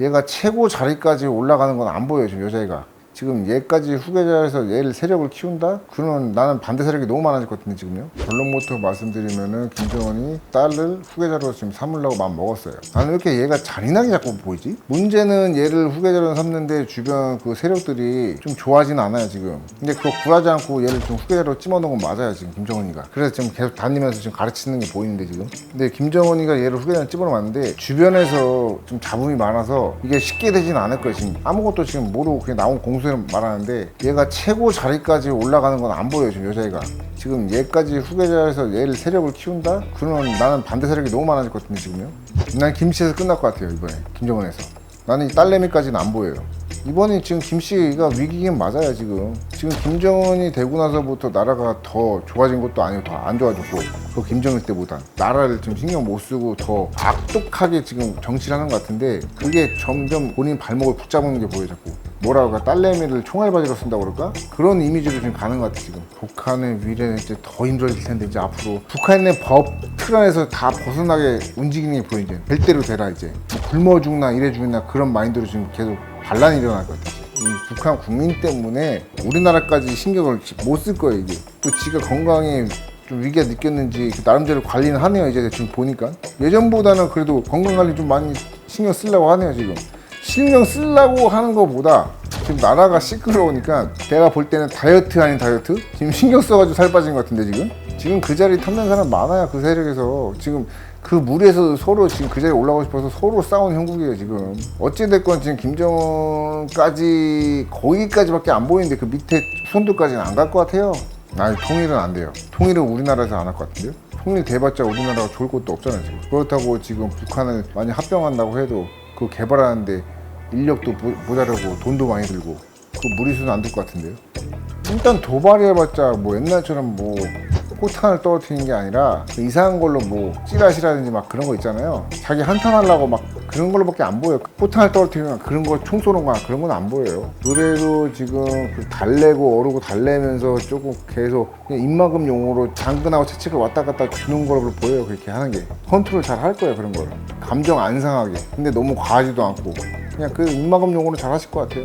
얘가 최고 자리까지 올라가는 건 안 보여요 지금 여자애가 지금 얘까지 후계자에서 얘를 세력을 키운다? 그러면 나는 반대 세력이 너무 많아질 것 같은데 지금요. 결론부터 말씀드리면은 김정은이 딸을 후계자로 지금 삼으려고 마음 먹었어요. 나는 왜 이렇게 얘가 잔인하게 자꾸 보이지? 문제는 얘를 후계자로 삼는데 주변 그 세력들이 좀 좋아하진 않아요 지금. 근데 그거 굴하지 않고 얘를 좀 후계자로 찜어놓은 건 맞아요 지금 김정은이가. 그래서 지금 계속 다니면서 지금 가르치는 게 보이는데 지금. 근데 김정은이가 얘를 후계자로 찝어놓았는데 주변에서 좀 잡음이 많아서 이게 쉽게 되진 않을 거예요 지금. 아무것도 지금 모르고 그냥 나온 공수 를 말하는데 얘가 최고 자리까지 올라가는 건 안 보여요 지금 여자애가. 지금 얘까지 후계자에서 얘를 세력을 키운다? 그러면 나는 반대 세력이 너무 많아질 것 같은데 지금요. 난 김씨에서 끝날 것 같아요 이번에. 김정은에서. 나는 이 딸내미까지는 안 보여요. 이번에 지금 김씨가 위기긴 맞아요 지금. 지금 김정은이 되고 나서부터 나라가 더 좋아진 것도 아니고 더 안 좋아졌고 그 김정일 때보다 나라를 좀 신경 못 쓰고 더 악독하게 지금 정치를 하는 것 같은데 그게 점점 본인 발목을 붙잡는 게 보여 자꾸 뭐라고 할까? 딸내미를 총알바지로 쓴다고 그럴까? 그런 이미지로 지금 가는 것 같아 지금. 북한의 미래는 이제 더 힘들어질 텐데 이제 앞으로. 북한의 법 틀 안에서 다 벗어나게 움직이는 게 보여 이제. 될 대로 되라 이제. 뭐 굶어 죽나 이래 죽나 그런 마인드로 지금 계속 반란이 일어날 것 같아 이 북한 국민 때문에 우리나라까지 신경을 못 쓸 거예요 이게 또 지가 건강에 좀 위기가 느꼈는지 그 나름대로 관리는 하네요 이제 지금 보니까. 예전보다는 그래도 건강 관리 좀 많이 신경 쓰려고 하네요 지금. 신경 쓰려고 하는 것보다 지금 나라가 시끄러우니까 내가 볼 때는 다이어트 아닌 다이어트? 지금 신경 써가지고 살 빠진 것 같은데 지금? 지금 그 자리 탐낸 사람 많아요 그 세력에서. 지금 그 무리에서 서로 지금 그 자리에 올라가고 싶어서 서로 싸우는 형국이에요 지금. 어찌됐건 지금 김정은까지 거기까지밖에 안 보이는데 그 밑에 손들까지는 안 갈 것 같아요. 아니 통일은 안 돼요. 통일은 우리나라에서 안 할 것 같은데요. 통일 돼봤자 우리나라가 좋을 것도 없잖아요 지금. 그렇다고 지금 북한을 많이 합병한다고 해도 그 개발하는데 인력도 모- 모자라고 돈도 많이 들고. 그 무리수는 안 될 것 같은데요? 일단 도발해봤자 뭐 옛날처럼 뭐 포탄을 떨어뜨리는 게 아니라 그 이상한 걸로 뭐 찌라시라든지 막 그런 거 있잖아요. 자기 한탄하려고 막 그런 걸로밖에 안 보여요. 포탄을 떨어뜨리거나 그런 거 총 쏘는 거나 그런 건 안 보여요. 노래도 지금 그 달래고 어르고 달래면서 조금 계속 입막음 용어로 장근하고 채찍을 왔다 갔다 주는 걸로 보여요 그렇게 하는 게. 컨트롤 잘 할 거예요 그런 거를. 감정 안 상하게. 근데 너무 과하지도 않고 그냥 그 입막음 용어로 잘 하실 것 같아요